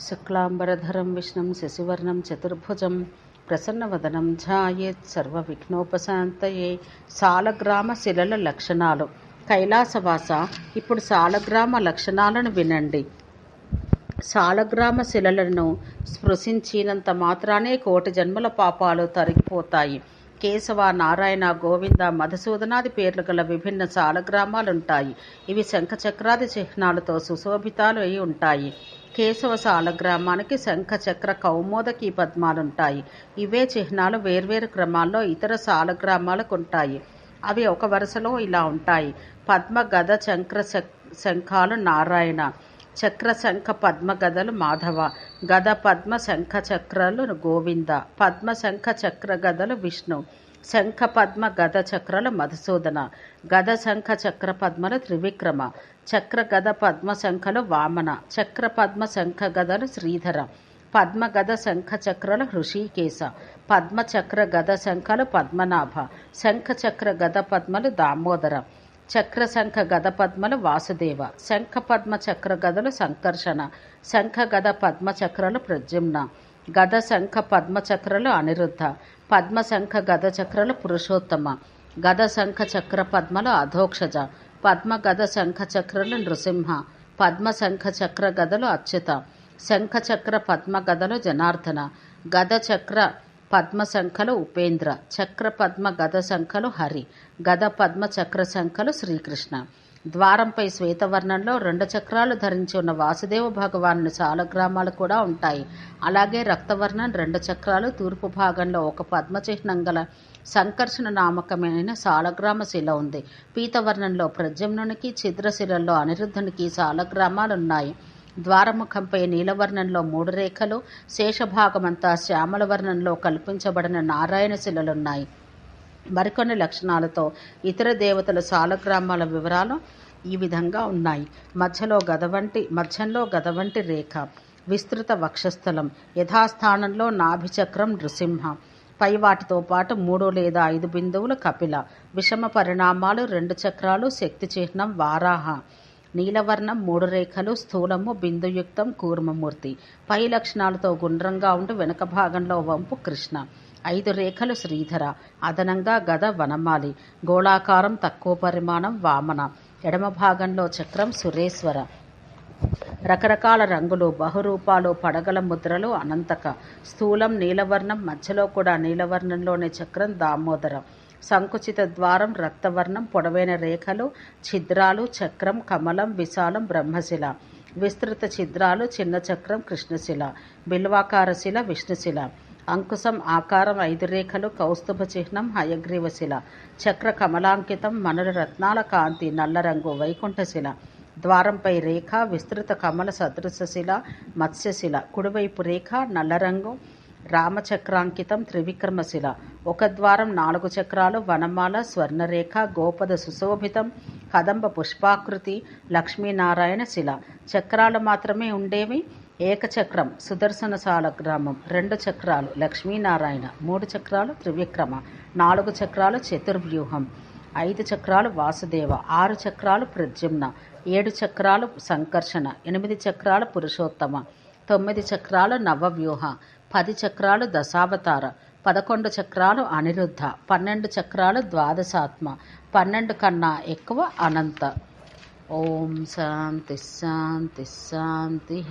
శుక్లాంబరధరం విష్ణుం శశివర్ణం చతుర్భుజం ప్రసన్నవదనం ఝాయేత్ సర్వవిఘ్నోపశాంతయే. సాలగ్రామ శిలల లక్షణాలు. కైలాసవాస ఇప్పుడు సాలగ్రామ లక్షణాలను వినండి. సాలగ్రామ శిలలను స్పృశించినంత మాత్రానే కోటి జన్మల పాపాలు తరిగిపోతాయి. కేశవ నారాయణ గోవింద మధుసూదనాది పేర్లు గల విభిన్న సాలగ్రామాలుంటాయి. ఇవి శంఖచక్రాది చిహ్నాలతో సుశోభితాలు అయి ఉంటాయి. కేశవ సాలగ్రామానికి శంఖ చక్ర కౌమోదకి పద్మాలుంటాయి. ఇవే చిహ్నాలు వేర్వేరు క్రమాల్లో ఇతర సాలగ్రామాలకు ఉంటాయి అవి ఒక వరుసలో ఇలా ఉంటాయి. పద్మ గద చక్ర శంఖాలు నారాయణ చక్ర శంఖ పద్మ గదలు మాధవ గద పద్మ శంఖ చక్రాలు గోవింద పద్మ శంఖ చక్ర గదలు విష్ణు. శంఖ పద్మ గద చక్రల మధుసూదన. గద శంఖ చక్ర పద్మలు త్రివిక్రమ. చక్ర గద పద్మ శంఖలు వామన. చక్ర పద్మ శంఖ గదలు శ్రీధర. పద్మ గద శంఖ చక్రలు హృషికేశ. పద్మ చక్ర గద శంఖలు పద్మనాభ. శంఖ చక్ర గద పద్మలు దామోదర. చక్ర శంఖ గద పద్మలు వాసుదేవ. శంఖ పద్మ చక్ర గదలు సంకర్షణ. శంఖ గద పద్మ చక్రలు ప్రద్యుమ్న. గద శంఖ పద్మ చక్రలు అనిరుద్ధ. పద్మ శంఖ గద చక్రలు పురుషోత్తమ. గద శంఖ చక్ర పద్మలు అధోక్షజ. పద్మ గద శంఖ చక్రలు నృసింహ. పద్మ శంఖ చక్ర గదలు అచ్యుత. శంఖ చక్ర పద్మ గదలు జనార్దన. గద చక్ర పద్మ శంఖలు ఉపేంద్ర. చక్ర పద్మ గద శంఖలు హరి. గద పద్మ చక్ర శంఖలు శ్రీకృష్ణ. ద్వారంపై శ్వేతవర్ణంలో రెండు చక్రాలు ధరించి ఉన్న వాసుదేవ భగవాను సాలగ్రామాలు కూడా ఉంటాయి. అలాగే రక్తవర్ణం రెండు చక్రాలు తూర్పు భాగంలో ఒక పద్మచిహ్నం గల సంకర్షణ నామకమైన సాలగ్రామ శిల ఉంది. పీతవర్ణంలో ప్రజమ్నునికి ఛిద్రశిలలో అనిరుద్ధునికి సాలగ్రామాలున్నాయి ద్వారముఖంపై నీలవర్ణంలో మూడు రేఖలు శేషభాగమంతా శ్యామల వర్ణంలో కల్పించబడిన నారాయణ శిలలున్నాయి మరికొన్ని లక్షణాలతో ఇతర దేవతల సాలగ్రామాల వివరాలు ఈ విధంగా ఉన్నాయి. మధ్యలో గదవంటి మధ్యంలో గదవంటి రేఖ. విస్తృత వక్షస్థలం. యథాస్థానంలో నాభిచక్రం నృసింహ. పై వాటితో పాటు మూడు లేదా ఐదు బిందువులు కపిల. విషమ పరిణామాలు రెండు చక్రాలు శక్తి చిహ్నం వారాహ. నీలవర్ణం మూడు రేఖలు స్థూలము బిందుయుక్తం కూర్మమూర్తి. పై లక్షణాలతో గుండ్రంగా ఉండి వెనుక భాగంలో వంపు కృష్ణ. ఐదు రేఖలు శ్రీధర. అదనంగా గద వనమాలి. గోళాకారం తక్కువ పరిమాణం వామన. ఎడమ భాగంలో చక్రం సురేశ్వర. రకరకాల రంగులు బహురూపాలు పడగల ముద్రలు అనంతక. స్థూలం నీలవర్ణం మధ్యలో కూడా నీలవర్ణంలోని చక్రం దామోదర. సంకుచిత ద్వారం రక్తవర్ణం పొడవైన రేఖలు ఛిద్రాలు చక్రం కమలం విశాలం బ్రహ్మశిల. విస్తృత ఛిద్రాలు చిన్న చక్రం కృష్ణశిల. బిల్వాకార శిల విష్ణుశిల. అంకుశం ఆకారం ఐదు రేఖలు కౌస్తుభ చిహ్నం హయగ్రీవశిల చక్ర కమలాంకితం మనుల రత్నాల కాంతి నల్లరంగు వైకుంఠశిల ద్వారంపై రేఖ విస్తృత కమల సదృశశిల మత్స్యశిల కుడివైపు రేఖ నల్లరంగు రామచక్రాంకితం త్రివిక్రమశిల ఒక ద్వారం నాలుగు చక్రాలు వనమాల స్వర్ణరేఖ గోపద సుశోభితం కదంబ పుష్పాకృతి లక్ష్మీనారాయణ శిల. చక్రాలు మాత్రమే ఉండేవి. ఏకచక్రం సుదర్శనశాల గ్రామం రెండు చక్రాలు లక్ష్మీనారాయణ మూడు చక్రాలు త్రివిక్రమ నాలుగు చక్రాలు చతుర్వ్యూహం ఐదు చక్రాలు వాసుదేవ ఆరు చక్రాలు ప్రద్యుమ్న ఏడు చక్రాలు సంకర్షణ ఎనిమిది చక్రాలు పురుషోత్తమ తొమ్మిది చక్రాలు నవవ్యూహ పది చక్రాలు దశావతార పదకొండు చక్రాలు అనిరుద్ధ పన్నెండు చక్రాలు ద్వాదశాత్మ పన్నెండు కన్నా ఎక్కువ అనంత. ॐ शान्तिः शान्तिः शान्तिः